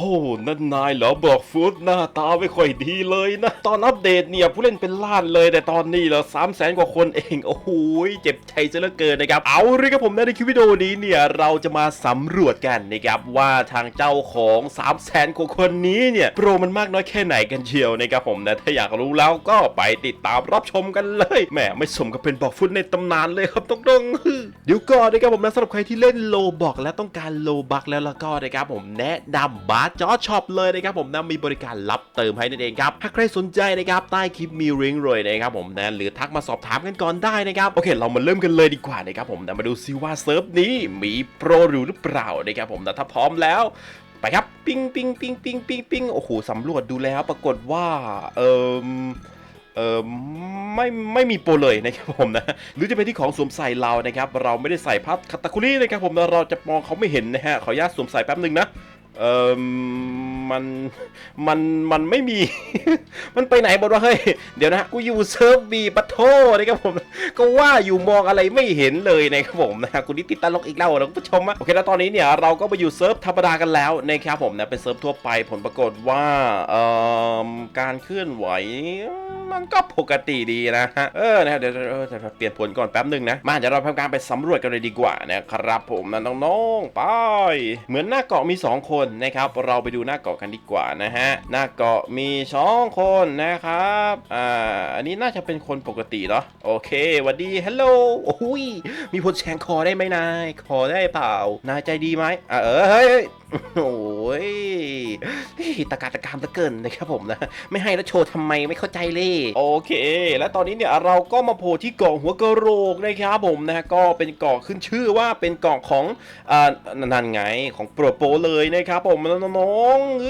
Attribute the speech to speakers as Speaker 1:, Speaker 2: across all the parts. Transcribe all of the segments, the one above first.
Speaker 1: อ้นั่นนายเหรอบอกฟุตหน้าตาไม่ค่อยดีเลยนะ ตอนอัปเดตเนี่ยผู้เล่นเป็นล้านเลย แต่ตอนนี้เหรอสามแสนกว่าคนเอง โอ้โหเจ็บใจซะเหลือเกินนะครับ เอาเลยครับผมในคลิปวิดีโอนี้เนี่ยเราจะมาสำรวจกันนะครับว่าทางเจ้าของ3 0 0แสนกว่าคนนี้เนี่ยโปรมันมากน้อยแค่ไหนกันเชียวนะครับผมนะถ้าอยากรู้แล้วก็ไปติดตามรับชมกันเลยแหมไม่สมกับเป็นบอกฟุตในตำนานเลยครับตรงๆเดี๋ยวก่อนนะครับผมนะสำหรับใครที่เล่นโลบอกและต้องการโลบักแล้วแล้วก็นะครับผมแนะนำบาร์จอช็อปเลยนะครับผมนะมีบริการรับเติมให้นั่นเองครับถ้าใครสนใจนะครับใต้คลิปมีลิงก์เลยนะครับผมนะหรือทักมาสอบถามกันก่อนได้นะครับโอเค เรามาเริ่มกันเลยดีกว่านะครับผมนะมาดูซิว่าเซิร์ฟนี้มีโปรหรือเปล่านะครับผมนะถ้าพร้อมแล้วไปครับปิ้งปิ้งปิ้งปิ้งปิ้งปิ้งโอ้โหสำรวจดูแล้วปรากฏว่าเออเออไม่ไม่มีโปรเลยนะครับผมนะหรือจะเป็นที่ของสวมใส่เรานะครับ เราไม่ได้ใส่พัดคาตาคุรินะครับผมนะเราจะมองเขาไม่เห็นนะฮะขออนุญาตสวมใส่แป๊บหนึ่งนะ เออ มันมันมันไม่มี มันไปไหนหมดวะเฮ้ยเดี๋ยวนะกูอยู่เซิร์ฟบีปะโทนะครับผมก็ว่าอยู่มองอะไรไม่เห็นเลยนะครับผมนะคุณนี่ติดตลกอีกแล้วนะคุณผู้ชมอะโอเคแล้วตอนนี้เนี่ยเราก็มาอยู่เซิร์ฟธรรมดากันแล้วนะครับผมนะเป็นเซิร์ฟทั่วไปผลปรากฏว่าเอ่อการเคลื่อนไหวมันก็ปกติดีนะฮะ เออ นะเดี๋ยวเออเดี๋ยวเปลี่ยนผลก่อนแป๊บหนึ่งนะ มา เดี๋ยวเราทำการไปสำรวจกันเลยดีกว่านะครับผมนะน้องๆ ไป เหมือนหน้าเกาะมี 2 คนนะครับ เราไปดูหน้าเกาะกันดีกว่านะฮะหน้าเกาะมีสองคนนะครับอ่าอันนี้น่าจะเป็นคนปกติเนาะโอเควัสดีฮัลโหลโอ้ยมีพลแชงคอได้ไหมนายคอได้เปล่านายใจดีไหมอ่าเออเฮ้ยโอ้ยตะการตะการตะเกินนะครับผมนะ ไม่ให้แล้วโชว์ทำไมไม่เข้าใจเลย โอเค และตอนนี้เนี่ยเราก็มาโผล่ที่เกาะหัวกะโหลกนะครับผมนะฮะก็เป็นเกาะขึ้นชื่อว่าเป็นเกาะของอ่านันไงของโปรโปเลยนะครับผมน้องๆ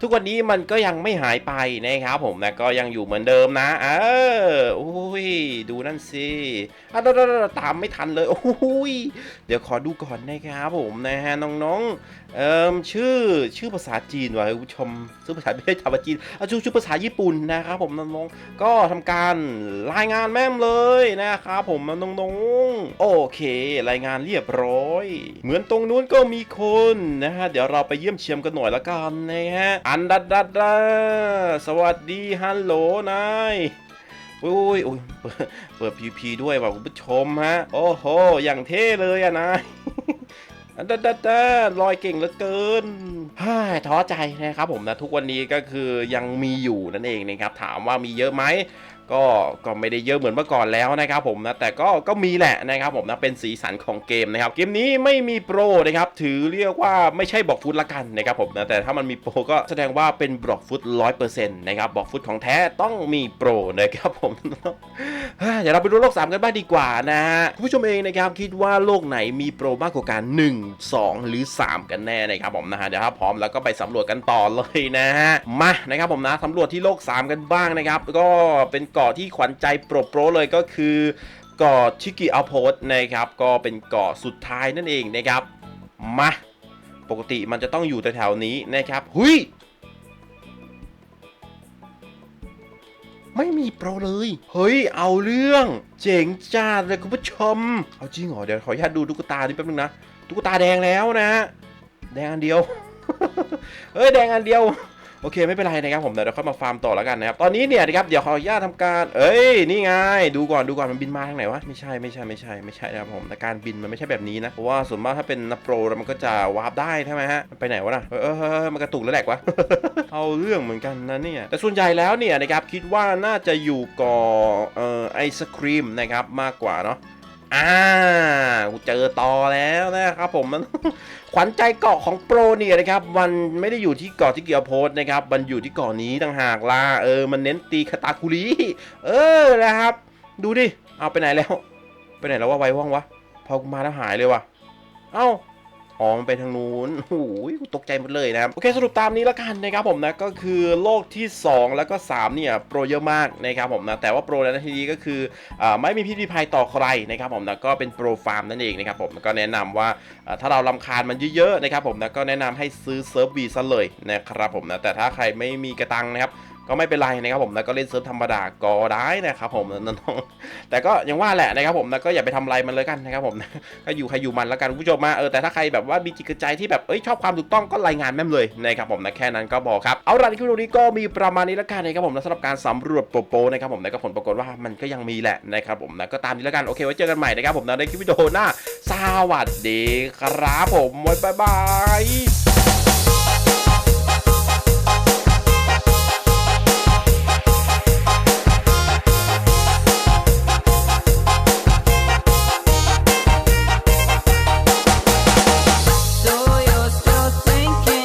Speaker 1: ทุกวันนี้มันก็ยังไม่หายไปนะครับผมนะก็ยังอยู่เหมือนเดิมนะเออโอ้ยดูนั่นสิอะเดี๋ยวๆๆตามไม่ทันเลยโอ้ยเดี๋ยวขอดูก่อนนะครับผมนะฮะน้องๆเอ่มชื่อชื่อภาษาจีนว่ะคุณผู้ชมชื่อภาษาไม่ได้ภาษาจีนอาชื่อชื่อภาษาญี่ปุ่นนะครับผมน้องๆก็ทำการรายงานแม่มเลยนะครับผมน้องๆโอเค รายงานเรียบร้อย เหมือนตรงนู้นก็มีคนนะฮะเดี๋ยวเราไปเยี่ยมเชียมกันหน่อยละกันนะฮะ อันดัดดัดดาสวัสดีฮัลโหลนายโอ้ยโอ้ยเปิดเปิดพีพีด้วยว่ะคุณผู้ชมฮะ โอ้โห อย่างเท่เลยอะนายอันดัดดัดดัดลอยเก่งเหลือเกินฮ่าท้อใจนะครับผมนะ ทุกวันนี้ก็คือยังมีอยู่นั่นเองนะครับ ถามว่ามีเยอะไหม ก็ก็ไม่ได้เยอะเหมือนเมื่อก่อนแล้วนะครับผมนะแต่ก็ก็มีแหละนะครับผมนะเป็นสีสันของเกมนะครับเกมนี้ไม่มีโปรนะครับถือเรียกว่าไม่ใช่บอกฟุตละกันนะครับผมนะแต่ถ้ามันมีโปรก็แสดงว่าเป็นบล็อกฟุตร้อยเปอร์เซ็นต์นะครับบอกฟุตของแท้ต้องมีโปรนะครับผมเดี๋ยวเราไปดูโลก 3 กันบ้างดีกว่านะฮะคุณผู้ชมเองนะครับคิดว่าโลกไหนมีโปรมากกว่ากัน 1 2 หรือ 3 กันแน่นะครับผมนะฮะเดี๋ยวถ้าพร้อมแล้วก็ไปสำรวจกันต่อเลยนะฮะมานะครับผมนะสำรวจที่โลก 3 กันบ้างนะครับก็เป็นเกาะที่ขวัญใจโปรโปรเลยก็คือเกาะชิกิอัลโพสนะครับ ก็เป็นเกาะสุดท้ายนั่นเองนะครับ มา ปกติมันจะต้องอยู่แถวๆนี้นะครับ หุยไม่มีโปรเลย เฮ้ย เอาเรื่อง เจ๋งจ้าเลยคุณผู้ชม เอาจริงเหรอ เดี๋ยวขออนุญาตดูตุ๊กตานี่แป๊บนึงนะ ตุ๊กตาแดงแล้วนะ แดงอันเดียวเฮ้ย แดงอันเดียว โอเคไม่เป็นไรนะครับผมเดี๋ยวเราค่อยมาฟาร์มต่อแล้วกันนะครับตอนนี้เนี่ยนะครับเดี๋ยวขออนุญาตทำการ เอ้ยนี่ไงดูก่อนดูก่อนมันบินมาทางไหนวะไม่ใช่ไม่ใช่ไม่ใช่ไม่ใช่นะครับผมแต่การบินมันไม่ใช่แบบนี้นะเพราะว่าส่วนมากถ้าเป็นนับโปรมันก็จะวาร์ปได้ใช่ไหมฮะมันไปไหนวะนะเออเออเออมันกระตุกแล้วแหลกวะเอาเรื่องเหมือนกันนะเนี่ยแต่ส่วนใหญ่แล้วเนี่ยนะครับคิดว่าน่าจะอยู่ก่อเอ่อไอศครีมนะครับมากกว่าเนาะ อ่ากูเจอต่อแล้วนะครับผมมันขวัญใจเกาะของโปรเนี่ยนะครับ มันไม่ได้อยู่ที่เกาะที่เกียวโพสนะครับ มันอยู่ที่เกาะนี้ต่างหากล่ะเออ มันเน้นตีคาตาคุริเออนะครับ ดูดิ เอาไปไหนแล้ว ไปไหนแล้วว่าไวว่องวะ พอกูมาแล้วหายเลยวะเอ้า อ๋อมันไปทางนู้นโอ้ยตกใจหมดเลยนะครับ โอเค สรุปตามนี้แล้วกันนะครับผมนะ ก็คือโลกที่ 2 แล้วก็ 3 เนี่ย โปรเยอะมากนะครับผมนะ แต่ว่าโปรในที่นี้ก็คืออไม่มีพิษมีภัยต่อใครนะครับผมนะ ก็เป็นโปรฟาร์มนั่นเองนะครับผม ก็แนะนำว่าอ่าถ้าเราลำคาญมันเยอะๆนะครับผมนะ ก็แนะนำให้ซื้อเซิร์ฟวีซะเลยนะครับผมนะ แต่ถ้าใครไม่มีกระตังนะครับ ก็ไม่เป็นไรนะครับผมแล้วก็เล่นเซิร์ฟธรรมดาก็ได้นะครับผมน้องแต่ก็ยังว่าแหละนะครับผมนะก็อย่าไปทำอะไรมันเลยกันนะครับผมก็อยู่ใครอยู่มันแล้วกันคุณผู้ชมมาเออแต่ถ้าใครแบบว่ามีจิตใจที่แบบเอ้ยชอบความถูกต้องก็รายงานแม่มเลยนะครับผมนะแค่นั้นก็บอกครับเอาล่ะในคลิปวิดีโอนี้ก็มีประมาณนี้แล้วกันนะครับผมนะสำหรับการสำรวจโปโปนะครับผมนะก็ผลปรากฏว่ามันก็ยังมีแหละนะครับผมนะก็ตามนี้แล้วกันโอเคไว้เจอกันใหม่นะครับผมนะในคลิปวิดีโอหน้าสวัสดีครับผมบ๊ายบาย